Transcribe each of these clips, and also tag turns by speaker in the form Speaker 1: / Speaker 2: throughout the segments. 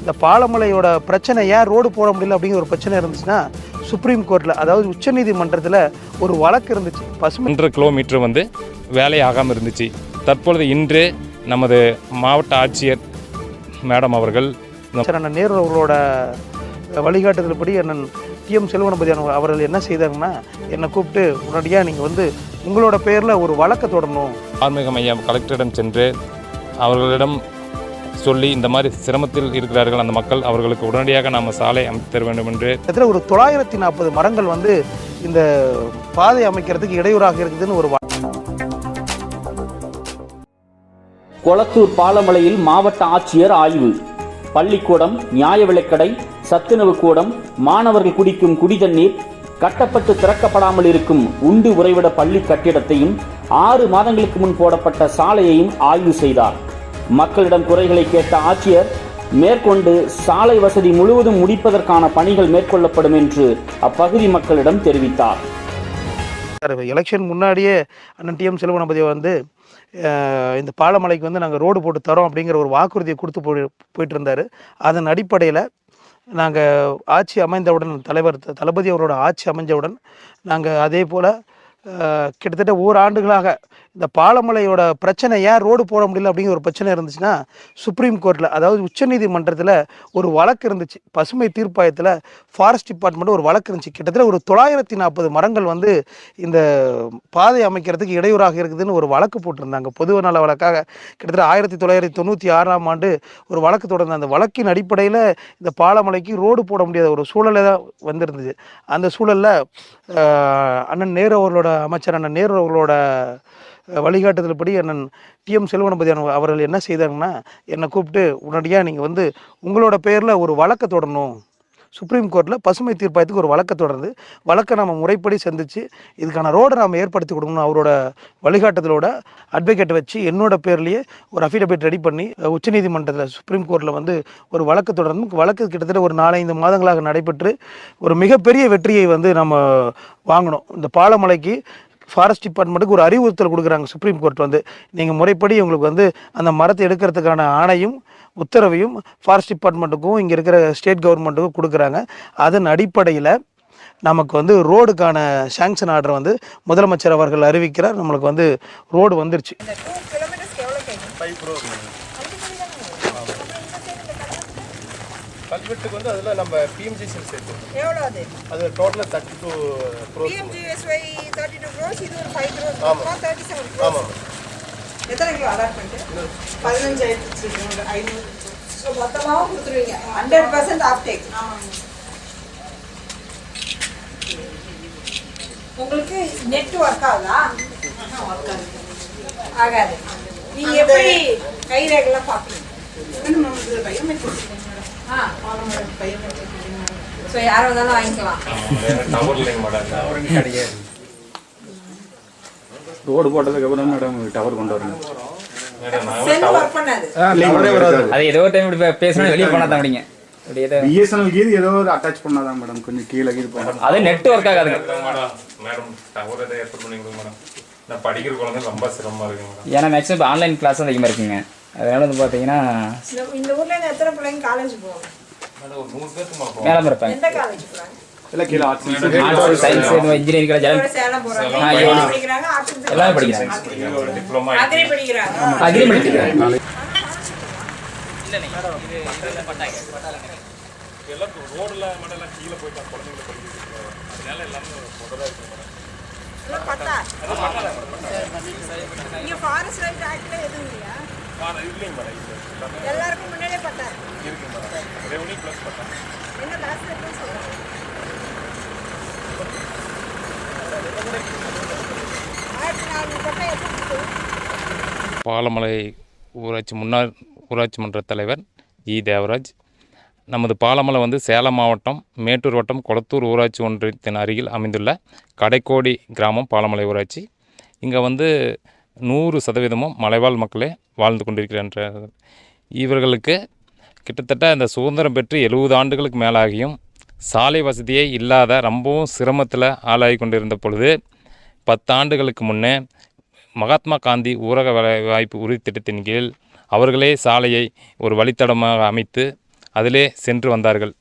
Speaker 1: இந்த பாலமலையோட பிரச்சனை ஏன் ரோடு போட முடியல அப்படிங்கிற ஒரு பிரச்சனை இருந்துச்சுன்னா சுப்ரீம் கோர்ட்டில் அதாவது உச்சநீதிமன்றத்தில் ஒரு வழக்கு இருந்துச்சு. பசுமை
Speaker 2: ஒன்றரை கிலோமீட்டர் வந்து வேலையாகாமல் இருந்துச்சு. தற்பொழுது இன்று நமது மாவட்ட ஆட்சியர் மேடம் அவர்கள்
Speaker 1: அண்ணன் நேரு அவர்களோட வழிகாட்டுதல்படி அண்ணன் டிஎம் செல்வனபதி அண்ணன் அவர்கள் என்ன செய்தாங்கன்னா என்னை கூப்பிட்டு உடனடியாக நீங்கள் வந்து உங்களோட பேரில் ஒரு வழக்கை தொடரணும்.
Speaker 2: ஆன்மீக மையம் கலெக்டரிடம் சென்று அவர்களிடம் சொல்லி இந்த மாதிரி சிரமத்தில் இருக்கிறார்கள் அந்த மக்கள் அவர்களுக்கு உடனடியாக நாம் சாலை அமைத்து தர வேண்டும் என்று
Speaker 1: கிட்டத்தட்ட ஒரு தொள்ளாயிரத்தி நாற்பது மரங்கள் வந்து இந்த பாதை அமைக்கிறதுக்கு இடையூறாக இருக்குதுன்னு ஒரு
Speaker 3: கொளத்தூர் பாலமலையில் மாவட்ட ஆட்சியர் ஆய்வு. பள்ளிக்கூடம் நியாய விலைக்கடை சத்துணவு கூடம் மாணவர்கள் குடிக்கும் குடிதண்ணீர் கட்டப்பட்டு திறக்கப்படாமல் இருக்கும் உண்டு உறைவிட பள்ளி கட்டிடத்தையும் ஆறு மாதங்களுக்கு முன் போடப்பட்ட சாலையையும் ஆய்வு செய்தார். மக்களிடம் குறைகளை கேட்ட ஆட்சியர் மேற்கொண்டு சாலை வசதி முழுவதும் முடிப்பதற்கான பணிகள் மேற்கொள்ளப்படும் என்று அப்பகுதி மக்களிடம் தெரிவித்தார்.
Speaker 1: எலெக்ஷன் முன்னாடியே அண்ணன் டிஎம் வந்து இந்த பாலமலைக்கு வந்து நாங்கள் ரோடு போட்டு தரோம் அப்படிங்கிற ஒரு வாக்குறுதியை கொடுத்து போய் போயிட்டு இருந்தார் அதன் அடிப்படையில் நாங்கள் ஆட்சி அமைந்தவுடன் தலைவர் தளபதி அவரோட ஆட்சி அமைஞ்சவுடன் நாங்கள் அதே போல் கிட்டத்தட்ட ஓராண்டுகளாக இந்த பாலமலையோட பிரச்சனை ஏன் ரோடு போட முடியல அப்படிங்கிற ஒரு பிரச்சனை இருந்துச்சுன்னா சுப்ரீம் கோர்ட்டில் அதாவது உச்சநீதிமன்றத்தில் ஒரு வழக்கு இருந்துச்சு. பசுமை தீர்ப்பாயத்தில் ஃபாரஸ்ட் டிபார்ட்மெண்ட் ஒரு வழக்கு இருந்துச்சு. கிட்டத்தட்ட ஒரு தொள்ளாயிரத்தி நாற்பது மரங்கள் வந்து இந்த பாதை அமைக்கிறதுக்கு இடையூறாக இருக்குதுன்னு ஒரு வழக்கு போட்டிருந்தாங்க. பொது நல வழக்காக கிட்டத்தட்ட ஆயிரத்தி தொள்ளாயிரத்தி தொண்ணூற்றி ஆறாம் ஆண்டு ஒரு வழக்கு தொடர்ந்த அந்த வழக்கின் அடிப்படையில் இந்த பாலமலைக்கு ரோடு போட முடியாத ஒரு சூழலை தான் வந்திருந்தது. அந்த சூழலில் அண்ணன் நேரு அவர்களோட அமைச்சர் அண்ணன் நேரு அவர்களோட வழிகாட்டுதல் வழிகாட்டுதல்படி அண்ணன் டிஎம் செல்வனபதி அவர்கள் என்ன செய்தாங்கன்னா என்னை கூப்பிட்டு உடனடியாக நீங்கள் வந்து உங்களோட பேரில் ஒரு வழக்கை தொடரணும். சுப்ரீம் கோர்ட்டில் பசுமை தீர்ப்பாயத்துக்கு ஒரு வழக்கை தொடர்ந்து வழக்கை நம்ம முறைப்படி சந்தித்து இதுக்கான ரோடை நம்ம ஏற்படுத்தி கொடுக்கணும் அவரோட வழிகாட்டுதலோட அட்வொகேட் வச்சு என்னோட பேர்லேயே ஒரு அஃபிடபிட் ரெடி பண்ணி உச்சநீதிமன்றத்தில் சுப்ரீம் கோர்ட்டில் வந்து ஒரு வழக்கு தொடர்ந்து வழக்கு கிட்டத்தட்ட ஒரு நாலஞ்சு மாதங்களாக நடைபெற்று ஒரு மிகப்பெரிய வெற்றியை வந்து நம்ம வாங்கினோம் இந்த பாலமலைக்கு ஃபாரஸ்ட் டிபார்ட்மெண்ட்டுக்கு ஒரு அறிவுறுத்தல் கொடுக்குறாங்க. சுப்ரீம் கோர்ட் வந்து நீங்கள் முறைப்படி உங்களுக்கு வந்து அந்த மரத்தை எடுக்கிறதுக்கான ஆணையும் உத்தரவையும் ஃபாரஸ்ட் டிபார்ட்மெண்ட்டுக்கும் இங்கே இருக்கிற ஸ்டேட் கவர்மெண்ட்டுக்கும் கொடுக்குறாங்க. அதன் அடிப்படையில் நமக்கு வந்து ரோடுக்கான சாங்ஷன் ஆர்டர் வந்து முதலமைச்சர் அவர்கள் அறிவிக்கிறார். நம்மளுக்கு வந்து ரோடு வந்துருச்சு.
Speaker 4: கல்வெட்டுக்கு வந்து அதில் நம்ம பிஎம்ஜிசியில் சேர்த்து
Speaker 5: எவ்வளவு அது?
Speaker 4: அது டோட்டலாக thirty two crores
Speaker 5: PMGSY 32 crores, இது ஒரு 5 crores,
Speaker 4: ஆமாம்.
Speaker 5: 437 crores.
Speaker 4: ஆமாம்
Speaker 5: எத்தனை கிலோ allotment? பதினஞ்சாயிரத்தி ஐநூறு. ஸோ மொத்தமாகவும் கொடுத்துருவீங்க. ஹண்ட்ரட் பர்சன்ட் ஆஃப்டேக் உங்களுக்கு நெட் ஒர்க் ஆகுதா? ஆகாது. நீங்க எப்படி கைரேகெல்லாம் பார்ப்பீங்க ஆ ஸோ யார் வந்தாலும் வாங்கிக்கலாம்.
Speaker 6: ரோடு போட்டதுக்கு அப்புறம் மேடம் டவர் கொண்டு வரணும்.
Speaker 7: அது ஏதோ ஒரு டைம் பேசணும் வெளியே போனா தான் அப்படிங்க.
Speaker 6: பிஎஸ்என்எல் கீது ஏதோ ஒரு அட்டாச் பண்ணாதான் மேடம். கொஞ்சம் கீழே கீது போகணும்
Speaker 7: அது நெட் ஒர்க் ஆகாதுங்க
Speaker 2: மேடம் டவர் ஏற்பாடு மேடம். நான் படிக்கிற குழந்தை ரொம்ப இருக்குங்க மேடம்.
Speaker 7: ஏன்னா மேக்ஸிமம் ஆன்லைன் கிளாஸ் அதிகமாக இருக்குங்க. அதனால வந்து பார்த்தீங்கன்னா
Speaker 5: இந்த- ஊர்ல எத்தனை பிள்ளைங்க காலேஜ் போவாங்க?
Speaker 7: மேலே இருப்பாங்க.
Speaker 5: எந்த காலேஜ்
Speaker 7: இன்ஜினியரிங் எல்லாம்?
Speaker 5: படிக்கிறாங்க ஆர்ட்ஸ்
Speaker 7: எல்லாமே படிக்கிறாங்க
Speaker 2: டிப்ளமா
Speaker 5: அக்ரி படிக்கிறாங்க
Speaker 7: அக்ரி படிக்கிறாங்க
Speaker 2: எல்லாம் ரோடில் மட்டும் எல்லாம் கீழே போயிட்டா குழந்தைங்களை படிக்கிறது அதனால எல்லாமே முதல்ல இருக்கு மேடம்
Speaker 5: இதெல்லாம் பட்டா இங்க ஃபாரஸ்ட் ரைட் ஆக்ட்ல எதுவும் இல்லையா
Speaker 2: இல்லைங்க மேடம் இல்லை எல்லாமே
Speaker 5: எல்லாருக்கும் முன்னாடியே பட்டா
Speaker 2: இருக்கு மேடம். ரெவன்யூ ப்ளஸ் பட்டா
Speaker 5: என்ன லாஸ்ட் இருக்குன்னு சொல்லுங்க ஆயிரத்தி நானூறு பட்டா எப்படி கொடுத்தது?
Speaker 2: பாலமலை ஊராட்சி முன்னாள் ஊராட்சி மன்ற தலைவர் இ தேவராஜ். நமது பாலமலை வந்து சேலம் மாவட்டம் மேட்டூர் வட்டம் கொளத்தூர் ஊராட்சி ஒன்றியத்தின் அருகில் அமைந்துள்ள கடைக்கோடி கிராமம் பாலமலை ஊராட்சி. இங்கே வந்து நூறு சதவீதமும் மலைவாழ் மக்களே வாழ்ந்து கொண்டிருக்கின்ற இவர்களுக்கு கிட்டத்தட்ட இந்த சுதந்திரம் பெற்று எழுபது ஆண்டுகளுக்கு மேலாகியும் சாலை வசதியே இல்லாத ரொம்பவும் சிரமத்தில் ஆளாகி கொண்டிருந்த பொழுது பத்தாண்டுகளுக்கு முன்னே மகாத்மா காந்தி ஊரக வேலைவாய்ப்பு உறுதி திட்டத்தின் கீழ் அவர்களே சாலையை ஒரு வழித்தடமாக அமைத்து அதிலே சென்று வந்தார்கள்.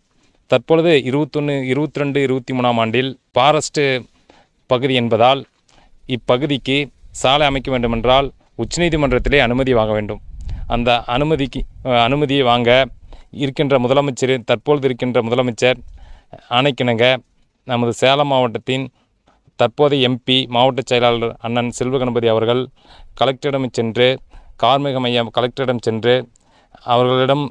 Speaker 2: தற்பொழுது இருபத்தொன்று இருபத்தி ரெண்டு இருபத்தி மூணாம் ஆண்டில் ஃபாரஸ்ட்டு பகுதி என்பதால் இப்பகுதிக்கு சாலை அமைக்க வேண்டுமென்றால் உச்சநீதிமன்றத்திலே அனுமதி வாங்க வேண்டும். அந்த அனுமதிக்கு அனுமதியை வாங்க இருக்கின்ற முதலமைச்சர் தற்பொழுது இருக்கின்ற முதலமைச்சர் ஆணைக்கிணங்க நமது சேலம் மாவட்டத்தின் தற்போதைய எம்பி மாவட்ட செயலாளர் அண்ணன் செல்வகணபதி அவர்கள் கலெக்டரிடம் சென்று கார்மிக மையம் கலெக்டரிடம் சென்று அவர்களிடம்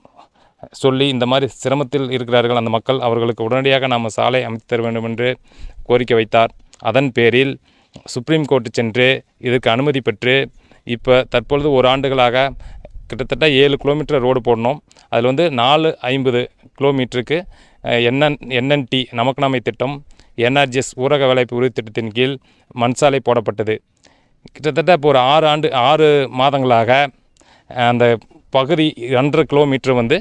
Speaker 2: சொல்லி இந்த மாதிரி சிரமத்தில் இருக்கிறார்கள் அந்த மக்கள் அவர்களுக்கு உடனடியாக நாம் சாலை அமைத்து தர வேண்டும் என்று கோரிக்கை வைத்தார். அதன் பேரில் சுப்ரீம் கோர்ட்டு சென்று இதற்கு அனுமதி பெற்று இப்போ தற்பொழுது ஒரு ஆண்டுகளாக கிட்டத்தட்ட ஏழு கிலோமீட்டர் ரோடு போடணும். அதில் வந்து நாலு ஐம்பது கிலோமீட்டருக்கு என்என் என்என்டி நமக்கு நாமை திட்டம் என்ஆர்ஜிஎஸ் ஊரக வேலைப்பு உறுதி திட்டத்தின் கீழ் மண்சாலை போடப்பட்டது. கிட்டத்தட்ட இப்போ ஒரு ஆறு ஆண்டு ஆறு மாதங்களாக அந்த பகுதி ரெண்டரை கிலோமீட்டர் வந்து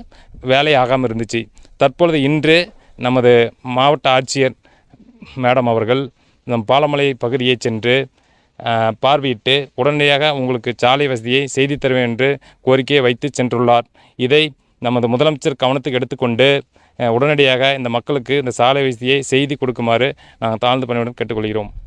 Speaker 2: வேலை ஆகாமல் இருந்துச்சு. தற்பொழுது இன்று நமது மாவட்ட ஆட்சியர் மேடம் அவர்கள் நம் பாலமலை பகுதியை சென்று பார்வையிட்டு உடனடியாக உங்களுக்கு சாலை வசதியை செய்து தருவேன் என்று கோரிக்கையை வைத்து சென்றுள்ளார். இதை நமது முதலமைச்சர் கவனத்துக்கு எடுத்துக்கொண்டு உடனடியாக இந்த மக்களுக்கு இந்த சாலை வசதியை செய்து கொடுக்குமாறு நாங்கள் தாழ்ந்து பணியுடன் கேட்டுக்கொள்கிறோம்.